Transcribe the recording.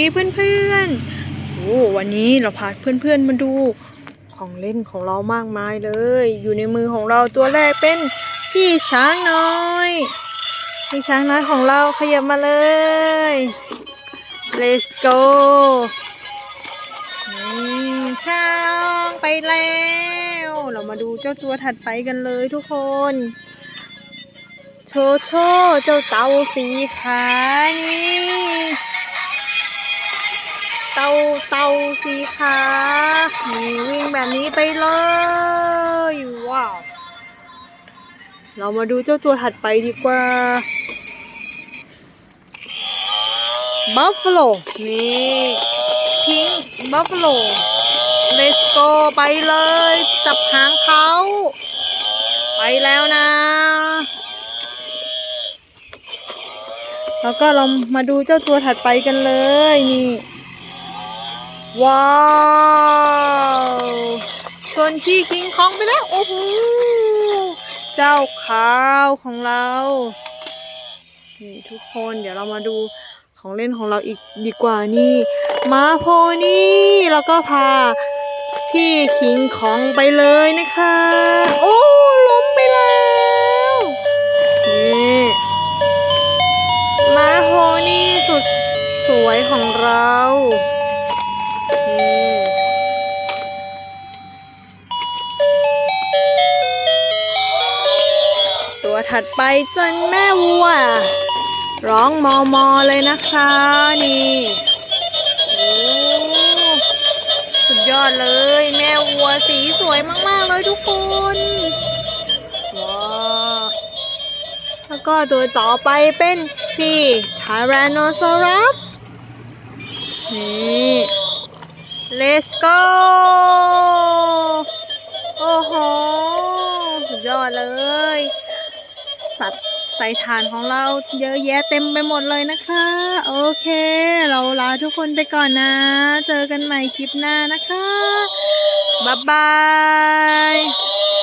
ดีเพื่อนๆ โอ้วันนี้เราพาเพื่อนๆ มาดูของเล่นของเรามากมายเลย อยู่ในมือของเราตัวแรกเป็นพี่ช้างน้อย พี่ช้างน้อยของเราขยับมาเลย let's go นี่ช้างไปแล้ว เรามาดูเจ้าตัวถัดไปกันเลยทุกคน โชโชเจ้าเต่าสีขานี่ เต่าเต่าสีขานี่วิ่งแบบนี้ไปเลยว้าวเรามาดูเจ้าตัวถัดไปดีกว่าบัฟฟ l o นี่พิงส์บัฟฟ l o let's go ไปเลย จับหางเขา ไปแล้วนะ แล้วก็เรามาดูเจ้าตัวถัดไปกันเลยนี่ ว้าวชนพี่คิงคองไปแล้ว โอ้โห เจ้าขาวของเรา นี่ทุกคนเดี๋ยวเรามาดูของเล่นของเราอีกดีกว่านี่ม้าโพนี่แล้วก็พาพี่คิงคองไปเลยนะคะ โอ้ล้มไปแล้วนี่ม้าโพนี่สุดสวยของเรา ถัดไปจนแม่วัว ร้องมอมอเลยนะคะนี่โอ้สุดยอดเลย แม่วัวสีสวยมาก ๆ เลยทุกคนว้าแล้วก็ตัวต่อไปเป็นพี่ Tyrannosaurus นี่ let's go สัตว์ใส่ฐานของเราเยอะแยะเต็มไปหมดเลยนะคะ โอเค เราลาทุกคนไปก่อนนะ เจอกันใหม่คลิปหน้านะคะ บ๊ายบาย